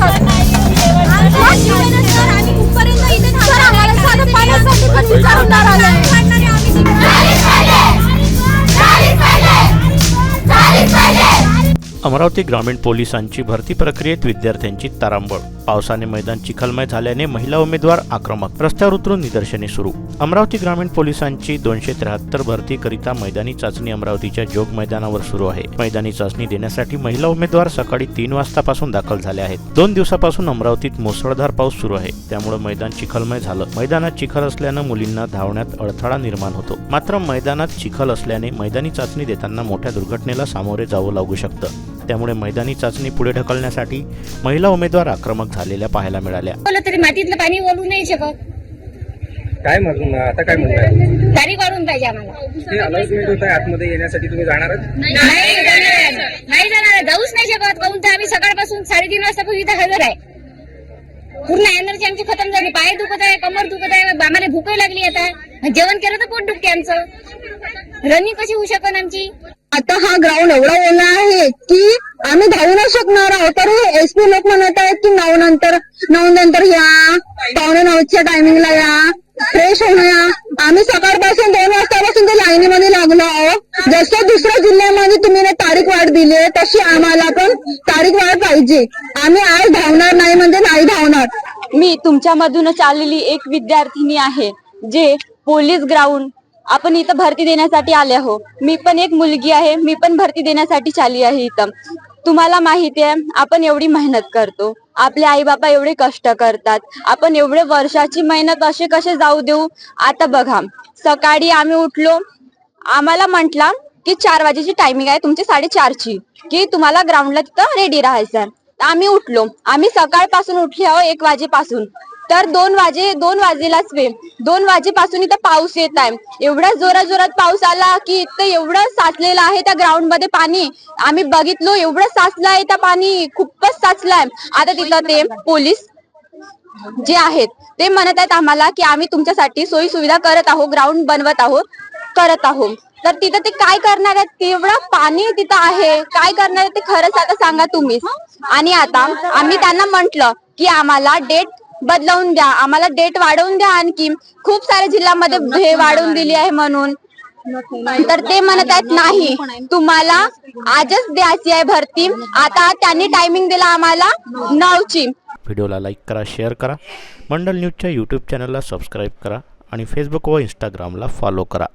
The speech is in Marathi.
好 अमरावती ग्रामीण पोलिसांची भरती प्रक्रियेत विद्यार्थ्यांची तारांबळ. पावसाने मैदान चिखलमय झाल्याने महिला उमेदवार आक्रमक. रस्त्यावर उतरून निदर्शने सुरू. अमरावती ग्रामीण पोलिसांची दोनशे त्र्याहत्तर भरतीकरिता मैदानी चाचणी अमरावतीच्या जोग मैदानावर सुरू आहे. मैदानी चाचणी देण्यासाठी महिला उमेदवार सकाळी तीन वाजतापासून दाखल झाले आहेत. दोन दिवसापासून अमरावतीत मुसळधार पाऊस सुरू आहे. त्यामुळे मैदान चिखलमय झालं. मैदानात चिखल असल्यानं मुलींना धावण्यात अडथळा निर्माण होतो. मात्र मैदानात चिखल असल्याने मैदानी चाचणी देताना मोठ्या दुर्घटनेला सामोरे जावं लागू शकतं. त्यामुळे मैदानी चाचणी पुढे ढकलण्यासाठी महिला उमेदवार आक्रमक झालेल्या पाहायला मिळाल्या. बोललं तरी मातीतलं पाणी ओलू नाही शकत. काय म्हणून आता काय म्हणताय तारीख वाढून पाहिजे आम्हाला. ते अनाउन्समेंट होत आहे आतमध्ये येण्यासाठी तुम्ही जाणारच नाही जाणार. नाही जाणार. जाऊच नाही शकत. काहून तर आम्ही सकाळपासून साडेतीन वाजतापासून इथं हजर आहे. पूर्ण एनर्जी आमची खतम झाली. पाय दुखत आहे कमर दुखत आहे. आम्हाला भूक लागली आता. जेवण केलं तर पोट दुखते आमचं. रनिंग कशी होऊ शकन आमची? आता हा ग्राउंड एवढा ओला आहे की आम्ही धावू नाही शकणार आहोत. तर एस पी लोक म्हणत आहेत की नऊ नंतर नऊ नंतर या. पावणे नऊच्या टायमिंगला या. फ्रेश होऊन या आम्ही सकाळपासून दोन वाजतापासून ते लाईनीमध्ये लागलो आहोत. जसं दुसऱ्या जिल्ह्यामध्ये तुम्ही तारीख वाढ दिली आहे, तशी आम्हाला पण तारीख वाढ पाहिजे. आम्ही आज धावणार नाही म्हणजे नाही धावणार. मी तुमच्यामधूनच आलेली एक विद्यार्थिनी आहे जे पोलीस ग्राउंड आपण इथं भरती देण्यासाठी आले हो मी पण एक मुलगी आहे मी पण भरती देण्यासाठी आली आहे इथं. तुम्हाला माहिती आहे आपण एवढी मेहनत करतो. आपले आई बाबा एवढे कष्ट करतात. आपण एवढे वर्षाची मेहनत असे कसे जाऊ देऊ? आता बघा सकाळी आम्ही उठलो. आम्हाला म्हटला की चार वाजेची टायमिंग आहे तुमची साडेचारची. की तुम्हाला ग्राउंडला तिथं रेडी राहायचं आम्ही उठलो. आम्ही सकाळपासून उठले आहो एक वाजेपासून. तर दोन वाजे दोन वाजेलाच वे दोन वाजेपासून इथं पाऊस येत आहे एवढ्या जोरा जोरात पाऊस आला की इथं एवढं साचलेलं आहे त्या ग्राउंडमध्ये पाणी. आम्ही बघितलो एवढं साचलं आहे त्या पाणी. खूपच साचलं आहे. आता तिथं ते पोलीस जे आहेत ते म्हणत आहेत आम्हाला की आम्ही तुमच्यासाठी सोयी सुविधा करत आहोत ग्राउंड बनवत आहोत करत आहोत. तर तिथं ते काय करणार आहेत? तेवढं पाणी तिथं आहे? काय करणार आहे ते खरंच आता सांगा तुम्ही आणि आता आम्ही त्यांना म्हंटल की आम्हाला डेट बदलवून द्या आम्हाला डेट वाढवून द्या आणखी. खूप साऱ्या जिल्ह्यामध्ये हे वाढवून दिली आहे म्हणून. तर ते म्हणत आहेत नाही तुम्हाला आजच द्यायची आहे भरती. आता त्यांनी टायमिंग दिला आम्हाला नऊची. व्हिडिओला लाईक करा शेअर करा. मंडल न्यूजच्या यूट्यूब चॅनलला सबस्क्राईब करा आणि फेसबुक व इंस्टाग्रामला फॉलो करा.